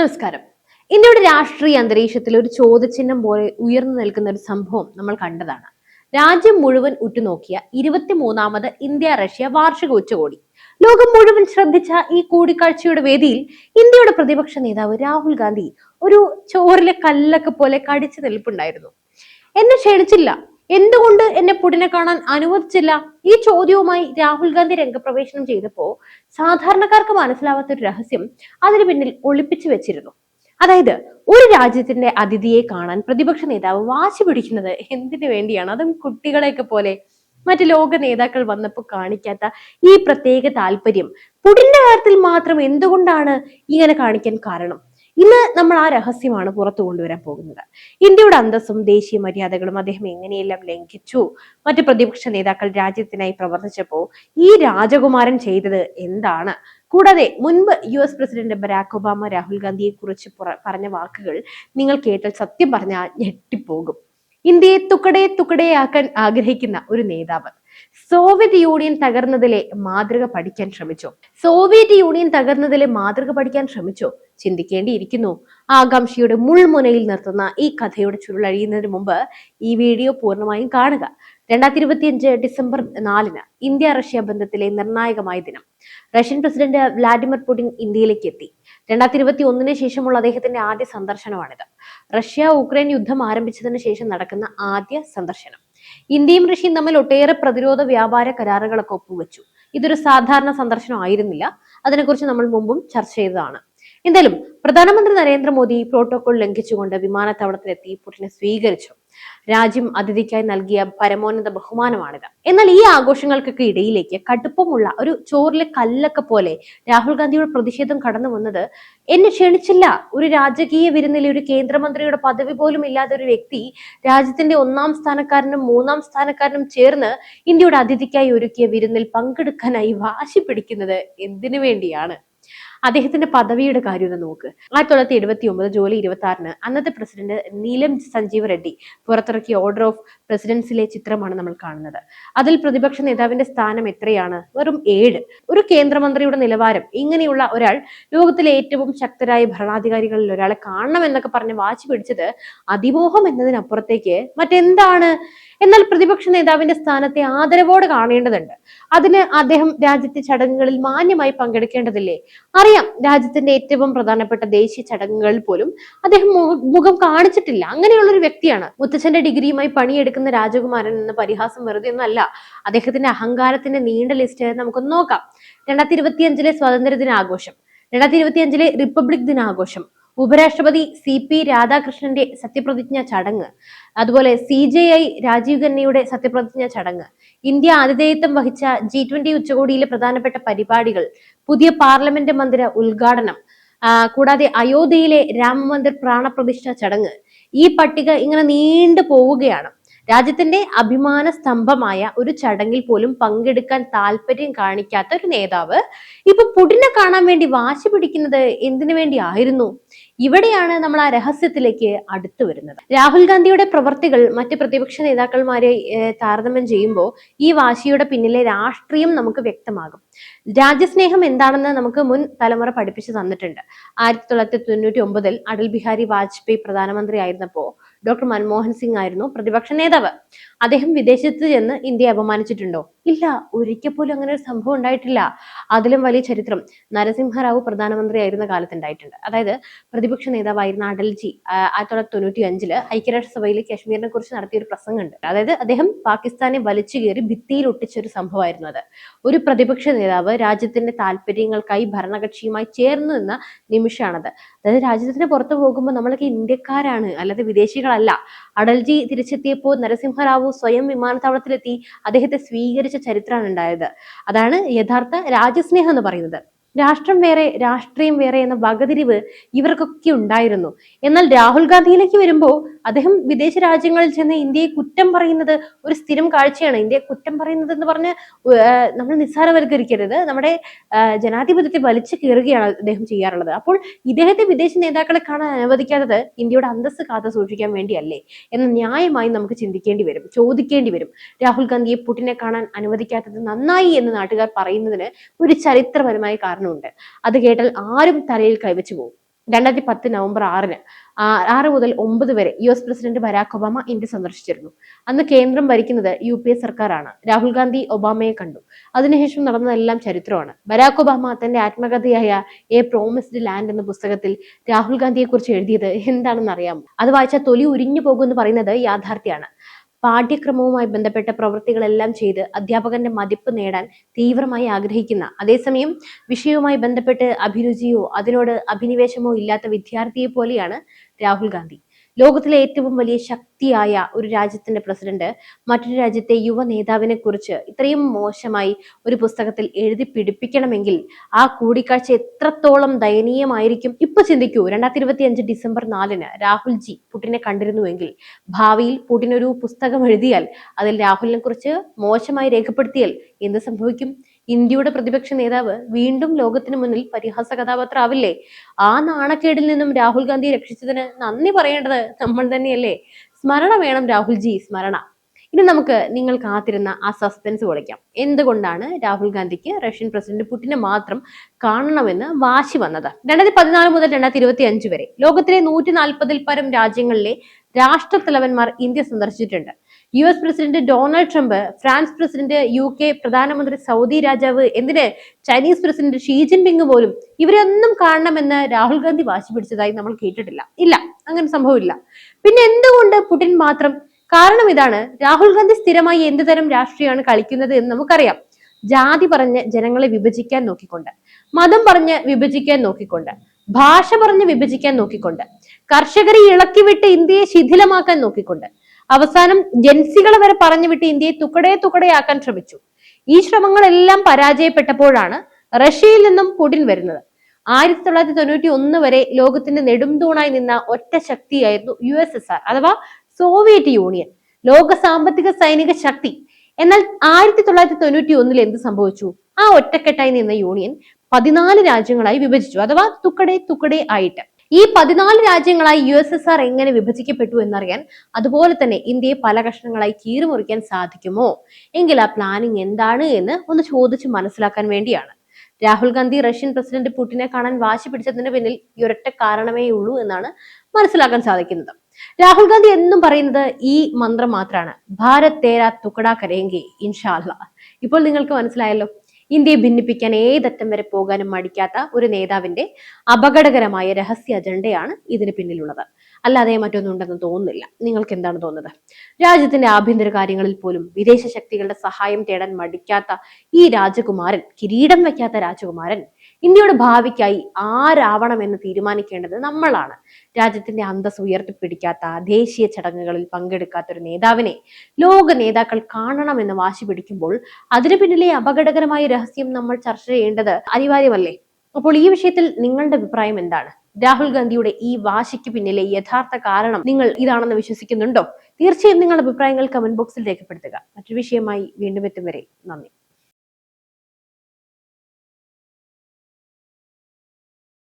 നമസ്കാരം. ഇന്ത്യയുടെ രാഷ്ട്രീയ അന്തരീക്ഷത്തിൽ ഒരു ചോദ്യചിഹ്നം പോലെ ഉയർന്നു നിൽക്കുന്ന ഒരു സംഭവം നമ്മൾ കണ്ടതാണ്. രാജ്യം മുഴുവൻ ഉറ്റുനോക്കിയ ഇരുപത്തിമൂന്നാമത് ഇന്ത്യ റഷ്യ വാർഷിക ഉച്ചകോടി. ലോകം മുഴുവൻ ശ്രദ്ധിച്ച ഈ കൂടിക്കാഴ്ചയുടെ വേദിയിൽ ഇന്ത്യയുടെ പ്രതിപക്ഷ നേതാവ് രാഹുൽ ഗാന്ധി ഒരു ചോറിലെ കല്ലൊക്കെ പോലെ കടിച്ചു നിൽപ്പുണ്ടായിരുന്നു. എന്നെ ക്ഷണിച്ചില്ല. എന്തുകൊണ്ട് എന്നെ പുടിനെ കാണാൻ അനുവദിച്ചില്ല? ഈ ചോദ്യവുമായി രാഹുൽ ഗാന്ധി രംഗപ്രവേശനം ചെയ്തപ്പോ സാധാരണക്കാർക്ക് മനസ്സിലാവാത്ത ഒരു രഹസ്യം അതിന് പിന്നിൽ ഒളിപ്പിച്ചു വെച്ചിരുന്നു. അതായത് ഒരു രാജ്യത്തിന്റെ അതിഥിയെ കാണാൻ പ്രതിപക്ഷ നേതാവ് വാശി പിടിക്കുന്നത് എന്തിനു വേണ്ടിയാണ്? അതും കുട്ടികളെയൊക്കെ പോലെ. മറ്റ് ലോക നേതാക്കൾ വന്നപ്പോൾ കാണിക്കാത്ത ഈ പ്രത്യേക താല്പര്യം പുടിന്റെ കാര്യത്തിൽ മാത്രം എന്തുകൊണ്ടാണ് ഇങ്ങനെ കാണിക്കാൻ കാരണം? ഇന്ന് നമ്മൾ ആ രഹസ്യമാണ് പുറത്തു കൊണ്ടുവരാൻ പോകുന്നത്. ഇന്ത്യയുടെ അന്തസ്സും ദേശീയ മര്യാദകളും അദ്ദേഹം എങ്ങനെയെല്ലാം ലംഘിച്ചു? മറ്റു പ്രതിപക്ഷ നേതാക്കൾ രാജ്യത്തിനായി പ്രവർത്തിച്ചപ്പോൾ ഈ രാജകുമാരൻ ചെയ്തത് എന്താണ്? കൂടാതെ മുൻപ് U S president Barack Obama Rahul ഗാന്ധിയെ കുറിച്ച് പറഞ്ഞ വാക്കുകൾ നിങ്ങൾ കേട്ടാൽ സത്യം പറഞ്ഞാൽ ഞെട്ടിപ്പോകും. ഇന്ത്യയെ തുക്കടേ തുക്കടയാക്കാൻ ആഗ്രഹിക്കുന്ന ഒരു നേതാവ് സോവിയറ്റ് യൂണിയൻ തകർന്നതിലെ മാതൃക പഠിക്കാൻ ശ്രമിച്ചോ. സോവിയറ്റ് യൂണിയൻ തകർന്നതിലെ മാതൃക പഠിക്കാൻ ശ്രമിച്ചോ. ചിന്തിക്കേണ്ടിയിരിക്കുന്നു. ആകാംക്ഷയുടെ മുൾമുനയിൽ നിർത്തുന്ന ഈ കഥയുടെ ചുരുളഴിയുന്നതിന് മുമ്പ് ഈ വീഡിയോ പൂർണമായും കാണുക. രണ്ടായിരത്തി ഇരുപത്തിയഞ്ച് ഡിസംബർ നാലിന് ഇന്ത്യ റഷ്യ ബന്ധത്തിലെ നിർണായകമായ ദിനം. റഷ്യൻ പ്രസിഡന്റ് വ്ലാഡിമിർ പുടിൻ ഇന്ത്യയിലേക്ക് എത്തി. രണ്ടായിരത്തി ഇരുപത്തി ഒന്നിന് ശേഷമുള്ള അദ്ദേഹത്തിന്റെ ആദ്യ സന്ദർശനമാണിത്. റഷ്യ ഉക്രൈൻ യുദ്ധം ആരംഭിച്ചതിന് ശേഷം നടക്കുന്ന ആദ്യ സന്ദർശനം. ഇന്ത്യയും റഷ്യയും തമ്മിൽ ഒട്ടേറെ പ്രതിരോധ വ്യാപാര കരാറുകളൊക്കെ ഒപ്പുവെച്ചു. ഇതൊരു സാധാരണ സന്ദർശനം ആയിരുന്നില്ല. അതിനെക്കുറിച്ച് നമ്മൾ മുമ്പും ചർച്ച ചെയ്തതാണ്. എന്തായാലും പ്രധാനമന്ത്രി നരേന്ദ്രമോദി പ്രോട്ടോകോൾ ലംഘിച്ചുകൊണ്ട് വിമാനത്താവളത്തിലെത്തി പുടിനെ സ്വീകരിച്ചു. രാജ്യം അതിഥിക്കായി നൽകിയ പരമോന്നത ബഹുമാനമാണിത്. എന്നാൽ ഈ ആഘോഷങ്ങൾക്കൊക്കെ ഇടയിലേക്ക് കടുപ്പമുള്ള ഒരു ചോറിലെ കല്ലൊക്കെ പോലെ രാഹുൽ ഗാന്ധിയുടെ പ്രതിഷേധം കടന്നു വന്നത് എന്നെ ക്ഷണിച്ചില്ല. ഒരു രാജകീയ വിരുന്നിലെ ഒരു കേന്ദ്രമന്ത്രിയുടെ പദവി പോലും ഇല്ലാത്ത ഒരു വ്യക്തി രാജ്യത്തിന്റെ ഒന്നാം സ്ഥാനക്കാരനും മൂന്നാം സ്ഥാനക്കാരനും ചേർന്ന് ഇന്ത്യയുടെ അതിഥിക്കായി ഒരുക്കിയ വിരുന്നിൽ പങ്കെടുക്കാനായി വാശി പിടിക്കുന്നത് എന്തിനു വേണ്ടിയാണ്? അദ്ദേഹത്തിന്റെ പദവിയുടെ കാര്യം ഒന്ന് നോക്ക്. ആയിരത്തി തൊള്ളായിരത്തി എഴുപത്തി ഒമ്പത് ജൂലൈ ഇരുപത്തി ആറിന് അന്നത്തെ പ്രസിഡന്റ് നീലം സഞ്ജീവ് റെഡ്ഡി പുറത്തിറക്കിയ ഓർഡർ ഓഫ് പ്രസിഡൻസിലെ ചിത്രമാണ് നമ്മൾ കാണുന്നത്. അതിൽ പ്രതിപക്ഷ നേതാവിന്റെ സ്ഥാനം എത്രയാണ്? വെറും ഏഴ്. ഒരു കേന്ദ്രമന്ത്രിയുടെ നിലവാരം ഇങ്ങനെയുള്ള ഒരാൾ ലോകത്തിലെ ഏറ്റവും ശക്തരായ ഭരണാധികാരികളിൽ ഒരാളെ കാണണം എന്നൊക്കെ പറഞ്ഞ് വാച്ച് പിടിച്ചത് അതിമോഹം എന്നതിനപ്പുറത്തേക്ക് മറ്റെന്താണ്? എന്നാൽ പ്രതിപക്ഷ നേതാവിന്റെ സ്ഥാനത്തെ ആദരവോടെ കാണേണ്ടതുണ്ട്. അതിന് അദ്ദേഹം രാജ്യത്തെ ചടങ്ങുകളിൽ മാന്യമായി പങ്കെടുക്കേണ്ടതില്ലേ? അറിയാം രാജ്യത്തിന്റെ ഏറ്റവും പ്രധാനപ്പെട്ട ദേശീയ ചടങ്ങുകളിൽ പോലും അദ്ദേഹം മുഖം കാണിച്ചിട്ടില്ല. അങ്ങനെയുള്ള ഒരു വ്യക്തിയാണ്. മുത്തച്ഛന്റെ ഡിഗ്രിയുമായി പണിയെടുക്കുന്ന രാജകുമാരൻ എന്ന പരിഹാസം വെറുതെ ഒന്നല്ല. അദ്ദേഹത്തിന്റെ അഹങ്കാരത്തിന്റെ നീണ്ട ലിസ്റ്റ് നമുക്കൊന്ന് നോക്കാം. രണ്ടായിരത്തി ഇരുപത്തിയഞ്ചിലെ സ്വാതന്ത്ര്യ ദിനാഘോഷം രണ്ടായിരത്തി ഇരുപത്തിയഞ്ചിലെ റിപ്പബ്ലിക് ദിനാഘോഷം. ഉപരാഷ്ട്രപതി സി പി രാധാകൃഷ്ണന്റെ സത്യപ്രതിജ്ഞ ചടങ്ങ് അതുപോലെ സി ജെ ഐ രാജീവ് ഖന്നയുടെ സത്യപ്രതിജ്ഞ ചടങ്ങ് ഇന്ത്യ ആതിഥേയത്വം വഹിച്ച ജി ട്വന്റി ഉച്ചകോടിയിലെ പ്രധാനപ്പെട്ട പരിപാടികൾ പുതിയ പാർലമെന്റ് മന്ദിര ഉദ്ഘാടനം കൂടാതെ അയോധ്യയിലെ രാമമന്ദിർ പ്രാണപ്രതിഷ്ഠ ചടങ്ങ്. ഈ പട്ടിക ഇങ്ങനെ നീണ്ടു പോവുകയാണ്. രാജ്യത്തിന്റെ അഭിമാന സ്തംഭമായ ഒരു ചടങ്ങിൽ പോലും പങ്കെടുക്കാൻ താല്പര്യം കാണിക്കാത്ത ഒരു നേതാവ് ഇപ്പൊ പുടിനെ കാണാൻ വേണ്ടി വാശി പിടിക്കുന്നത് എന്തിനു വേണ്ടി ആയിരുന്നു ഇവിടെയാണ് നമ്മൾ ആ രഹസ്യത്തിലേക്ക് അടുത്തു വരുന്നത്. രാഹുൽ ഗാന്ധിയുടെ പ്രവർത്തികൾ മറ്റ് പ്രതിപക്ഷ നേതാക്കന്മാരെ താരതമ്യം ചെയ്യുമ്പോൾ ഈ വാശിയുടെ പിന്നിലെ രാഷ്ട്രീയം നമുക്ക് വ്യക്തമാകും. രാജ്യസ്നേഹം എന്താണെന്ന് നമുക്ക് മുൻ തലമുറ പഠിപ്പിച്ചു തന്നിട്ടുണ്ട്. ആയിരത്തി തൊള്ളായിരത്തി തൊണ്ണൂറ്റി ഒമ്പതിൽ അടൽ ബിഹാരി വാജ്പേയി പ്രധാനമന്ത്രി ആയിരുന്നപ്പോ ഡോക്ടർ മൻമോഹൻ സിംഗ് ആയിരുന്നു പ്രതിപക്ഷ നേതാവ്. അദ്ദേഹം വിദേശത്ത് ചെന്ന് ഇന്ത്യയെ അപമാനിച്ചിട്ടുണ്ടോ? ഇല്ല ഒരിക്കൽ പോലും അങ്ങനെ ഒരു സംഭവം ഉണ്ടായിട്ടില്ല. അതിലും വലിയ ചരിത്രം. നരസിംഹറാവു പ്രധാനമന്ത്രി ആയിരുന്ന കാലത്ത് ഉണ്ടായിട്ടുണ്ട് അതായത് പ്രതിപക്ഷ നേതാവായിരുന്ന അടൽജി ആയിരത്തി തൊള്ളായിരത്തി തൊണ്ണൂറ്റി അഞ്ചിൽ ഐക്യരാഷ്ട്രസഭയിൽ കശ്മീരിനെ കുറിച്ച് നടത്തിയ ഒരു പ്രസംഗമുണ്ട്. അതായത് അദ്ദേഹം പാകിസ്ഥാനെ വലിച്ചു കയറി ഭിത്തിയിൽ ഒട്ടിച്ച ഒരു സംഭവമായിരുന്നു അത്. ഒരു പ്രതിപക്ഷ നേതാവ് രാജ്യത്തിന്റെ താല്പര്യങ്ങൾക്കായി ഭരണകക്ഷിയുമായി ചേർന്നു നിന്ന നിമിഷമാണത്. അതായത് രാജ്യത്തിന് പുറത്തു പോകുമ്പോൾ നമ്മളൊക്കെ ഇന്ത്യക്കാരാണ് അല്ലാതെ വിദേശികളല്ല. അടൽജി തിരിച്ചെത്തിയപ്പോൾ നരസിംഹറാവു സ്വയം വിമാനത്താവളത്തിലെത്തി അദ്ദേഹത്തെ സ്വീകരിച്ച ചരിത്രമാണ് ഉണ്ടായത്. അതാണ് യഥാർത്ഥ രാജ്യസ്നേഹം എന്ന് പറയുന്നത്. രാഷ്ട്രം വേറെ രാഷ്ട്രീയം വേറെ എന്ന വകതിരിവ് ഇവർക്കൊക്കെ ഉണ്ടായിരുന്നു. എന്നാൽ രാഹുൽ ഗാന്ധിയിലേക്ക് വരുമ്പോൾ അദ്ദേഹം വിദേശ രാജ്യങ്ങളിൽ ചെന്ന് ഇന്ത്യയെ കുറ്റം പറയുന്നത് ഒരു സ്ഥിരം കാഴ്ചയാണ്. ഇന്ത്യയെ കുറ്റം പറയുന്നത് എന്ന് പറഞ്ഞ് നമ്മൾ നിസ്സാരവൽക്കരിക്കരുത്. നമ്മുടെ ജനാധിപത്യത്തെ വലിച്ചു കീറുകയാണ് അദ്ദേഹം ചെയ്യാറുള്ളത്. അപ്പോൾ ഇദ്ദേഹത്തെ വിദേശ നേതാക്കളെ കാണാൻ അനുവദിക്കാത്തത് ഇന്ത്യയുടെ അന്തസ്സ് കാത്തു സൂക്ഷിക്കാൻ വേണ്ടിയല്ലേ എന്ന് ന്യായമായി നമുക്ക് ചിന്തിക്കേണ്ടി വരും ചോദിക്കേണ്ടി വരും. രാഹുൽ ഗാന്ധിയെ പുട്ടിനെ കാണാൻ അനുവദിക്കാത്തത് നന്നായി എന്ന് നാട്ടുകാർ പറയുന്നതിന് ഒരു ചരിത്രപരമായ കാരണമുണ്ട് അത് കേട്ടാൽ ആരും തലയിൽ കൈവച്ചു പോകും. രണ്ടായിരത്തി പത്ത് നവംബർ ആറിന് ആറ് മുതൽ ഒമ്പത് വരെ U S president Barack Obama India സന്ദർശിച്ചിരുന്നു. അന്ന് കേന്ദ്രം ഭരിക്കുന്നത് യു പി എ സർക്കാരാണ്. രാഹുൽ ഗാന്ധി ഒബാമയെ കണ്ടു. അതിനുശേഷം നടന്നതെല്ലാം ചരിത്രമാണ്. ബരാക് ഒബാമ തന്റെ ആത്മകഥയായ എ പ്രോമിസ്ഡ് ലാൻഡ് എന്ന പുസ്തകത്തിൽ രാഹുൽ ഗാന്ധിയെ കുറിച്ച് എഴുതിയത് എന്താണെന്ന് അറിയാമോ അത് വായിച്ചാൽ തൊലി ഉരിഞ്ഞു പോകുമെന്ന് പറയുന്നത് യാഥാർത്ഥ്യമാണ്. പാഠ്യക്രമവുമായി ബന്ധപ്പെട്ട പ്രവൃത്തികളെല്ലാം ചെയ്ത് അധ്യാപകന്റെ മതിപ്പ് നേടാൻ തീവ്രമായി ആഗ്രഹിക്കുന്ന. അതേസമയം വിഷയവുമായി ബന്ധപ്പെട്ട് അഭിരുചിയോ അതിനോട് അഭിനിവേശമോ ഇല്ലാത്ത വിദ്യാർത്ഥിയെ പോലെയാണ് രാഹുൽ ഗാന്ധി. ലോകത്തിലെ ഏറ്റവും വലിയ ശക്തിയായ ഒരു രാജ്യത്തിന്റെ പ്രസിഡന്റ് മറ്റൊരു രാജ്യത്തെ യുവ നേതാവിനെ കുറിച്ച് ഇത്രയും മോശമായി ഒരു പുസ്തകത്തിൽ എഴുതി പിടിപ്പിക്കണമെങ്കിൽ ആ കൂടിക്കാഴ്ച എത്രത്തോളം ദയനീയമായിരിക്കും? ഇപ്പൊ ചിന്തിക്കൂ രണ്ടായിരത്തി ഇരുപത്തി അഞ്ച് ഡിസംബർ നാലിന് രാഹുൽ ജി പുട്ടിനെ കണ്ടിരുന്നുവെങ്കിൽ ഭാവിയിൽ പുടിൻ ഒരു പുസ്തകം എഴുതിയാൽ അതിൽ രാഹുലിനെ കുറിച്ച് മോശമായി രേഖപ്പെടുത്തിയാൽ എന്ത് സംഭവിക്കും? ഇന്ത്യയുടെ പ്രതിപക്ഷ നേതാവ് വീണ്ടും ലോകത്തിന് മുന്നിൽ പരിഹാസ കഥാപാത്രമാവില്ലേ? ആ നാണക്കേടിൽ നിന്നും രാഹുൽ ഗാന്ധി രക്ഷിച്ചതിന് നന്ദി പറയേണ്ടത് നമ്മൾ തന്നെയല്ലേ? സ്മരണ വേണം രാഹുൽജി സ്മരണ. ഇനി നമുക്ക് നിങ്ങൾ കാത്തിരുന്ന ആ സസ്പെൻസ് പൊളിക്കാം. എന്തുകൊണ്ടാണ് രാഹുൽ ഗാന്ധിക്ക് റഷ്യൻ പ്രസിഡന്റ് പുടിനെ മാത്രം കാണണമെന്ന് വാശി വന്നത്? രണ്ടായിരത്തി പതിനാല് മുതൽ രണ്ടായിരത്തി ഇരുപത്തി അഞ്ച് വരെ ലോകത്തിലെ നൂറ്റി നാൽപ്പതിൽ പരം രാജ്യങ്ങളിലെ രാഷ്ട്രത്തലവന്മാർ India സന്ദർശിച്ചിട്ടുണ്ട്. U S president Donald Trump France president U K പ്രധാനമന്ത്രി സൗദി രാജാവ് എന്തിന് ചൈനീസ് പ്രസിഡന്റ് ഷീ ജിൻപിങ് പോലും ഇവരൊന്നും കാണണമെന്ന് രാഹുൽ ഗാന്ധി വാശി പിടിച്ചതായി നമ്മൾ കേട്ടിട്ടില്ല. ഇല്ല അങ്ങനെ സംഭവമില്ല. പിന്നെ എന്തുകൊണ്ട് പുടിൻ മാത്രം? കാരണം ഇതാണ് രാഹുൽ ഗാന്ധി സ്ഥിരമായി എന്ത് തരം രാഷ്ട്രീയമാണ് കളിക്കുന്നത് എന്ന് നമുക്കറിയാം. ജാതി പറഞ്ഞ് ജനങ്ങളെ വിഭജിക്കാൻ നോക്കിക്കൊണ്ട് മതം പറഞ്ഞ് വിഭജിക്കാൻ നോക്കിക്കൊണ്ട് ഭാഷ പറഞ്ഞ് വിഭജിക്കാൻ നോക്കിക്കൊണ്ട് കർഷകരെ ഇളക്കിവിട്ട് ഇന്ത്യയെ ശിഥിലമാക്കാൻ നോക്കിക്കൊണ്ട് അവസാനം ജൻസികളെ വരെ പറഞ്ഞു വിട്ട് ഇന്ത്യയെ തുക്കടേ തുക്കടയാക്കാൻ ശ്രമിച്ചു. ഈ ശ്രമങ്ങളെല്ലാം പരാജയപ്പെട്ടപ്പോഴാണ് റഷ്യയിൽ നിന്നും പുടിൻ വരുന്നത്. ആയിരത്തി തൊള്ളായിരത്തി തൊണ്ണൂറ്റി ഒന്ന് വരെ ലോകത്തിന്റെ നെടുംതൂണായി നിന്ന ഒറ്റ ശക്തിയായിരുന്നു യു എസ് എസ് ആർ അഥവാ സോവിയറ്റ് യൂണിയൻ ലോക സാമ്പത്തിക സൈനിക ശക്തി. എന്നാൽ ആയിരത്തി തൊള്ളായിരത്തി തൊണ്ണൂറ്റി ഒന്നിൽ എന്ത് സംഭവിച്ചു? ആ ഒറ്റക്കെട്ടായി നിന്ന യൂണിയൻ പതിനാല് രാജ്യങ്ങളായി വിഭജിച്ചു. അഥവാ തുക്കടെ തുക്കടെ ആയിട്ട്. ഈ പതിനാല് രാജ്യങ്ങളായി യു എസ് എസ് ആർ എങ്ങനെ വിഭജിക്കപ്പെട്ടു എന്നറിയാൻ അതുപോലെ തന്നെ ഇന്ത്യയെ പല കഷ്ണങ്ങളായി കീറിമുറിക്കാൻ സാധിക്കുമോ? എങ്കിൽ ആ പ്ലാനിങ് എന്താണ് എന്ന് ഒന്ന് ചോദിച്ച് മനസ്സിലാക്കാൻ വേണ്ടിയാണ്. രാഹുൽ ഗാന്ധി റഷ്യൻ പ്രസിഡന്റ് പുടിനെ കാണാൻ വാശി പിടിച്ചതിന് പിന്നിൽ ഈ ഒരൊറ്റ കാരണമേ ഉള്ളൂ എന്നാണ് മനസ്സിലാക്കാൻ സാധിക്കുന്നത്. രാഹുൽ ഗാന്ധി എന്നും പറയുന്നത് ഈ മന്ത്രം മാത്രമാണ് ഭാരത് തേരാ തുക്കടാ കരയെങ്കിൽ ഇൻഷാല്ല ഇപ്പോൾ നിങ്ങൾക്ക് മനസ്സിലായല്ലോ ഇന്ത്യയെ ഭിന്നിപ്പിക്കാൻ ഏതറ്റം വരെ പോകാനും മടിക്കാത്ത ഒരു നേതാവിന്റെ അപകടകരമായ രഹസ്യ അജണ്ടയാണ് ഇതിന് പിന്നിലുള്ളത്. അല്ലാതെ മറ്റൊന്നും ഉണ്ടെന്ന് തോന്നുന്നില്ല. നിങ്ങൾക്ക് എന്താണ് തോന്നുന്നത്? രാജ്യത്തിന്റെ ആഭ്യന്തര കാര്യങ്ങളിൽ പോലും വിദേശ ശക്തികളുടെ സഹായം തേടാൻ മടിക്കാത്ത ഈ രാജകുമാരൻ കിരീടം വയ്ക്കാത്ത രാജകുമാരൻ ഇന്ത്യയുടെ ഭാവിക്കായി ആരാവണം എന്ന് തീരുമാനിക്കേണ്ടത് നമ്മളാണ്. രാജ്യത്തിന്റെ അന്തസ് ഉയർത്തിപ്പിടിക്കാത്ത ദേശീയ ചടങ്ങുകളിൽ പങ്കെടുക്കാത്ത ഒരു നേതാവിനെ ലോക നേതാക്കൾ കാണണമെന്ന് വാശി പിടിക്കുമ്പോൾ അതിനു പിന്നിലെ അപകടകരമായ രഹസ്യം നമ്മൾ ചർച്ച ചെയ്യേണ്ടത് അനിവാര്യമല്ലേ? അപ്പോൾ ഈ വിഷയത്തിൽ നിങ്ങളുടെ അഭിപ്രായം എന്താണ്? രാഹുൽ ഗാന്ധിയുടെ ഈ വാശിക്ക് പിന്നിലെ യഥാർത്ഥ കാരണം നിങ്ങൾ ഇതാണെന്ന് വിശ്വസിക്കുന്നുണ്ടോ? തീർച്ചയായും നിങ്ങളുടെ അഭിപ്രായങ്ങൾ കമന്റ് ബോക്സിൽ രേഖപ്പെടുത്തുക. മറ്റൊരു വിഷയമായി വീണ്ടും എത്തും വരെ നന്ദി.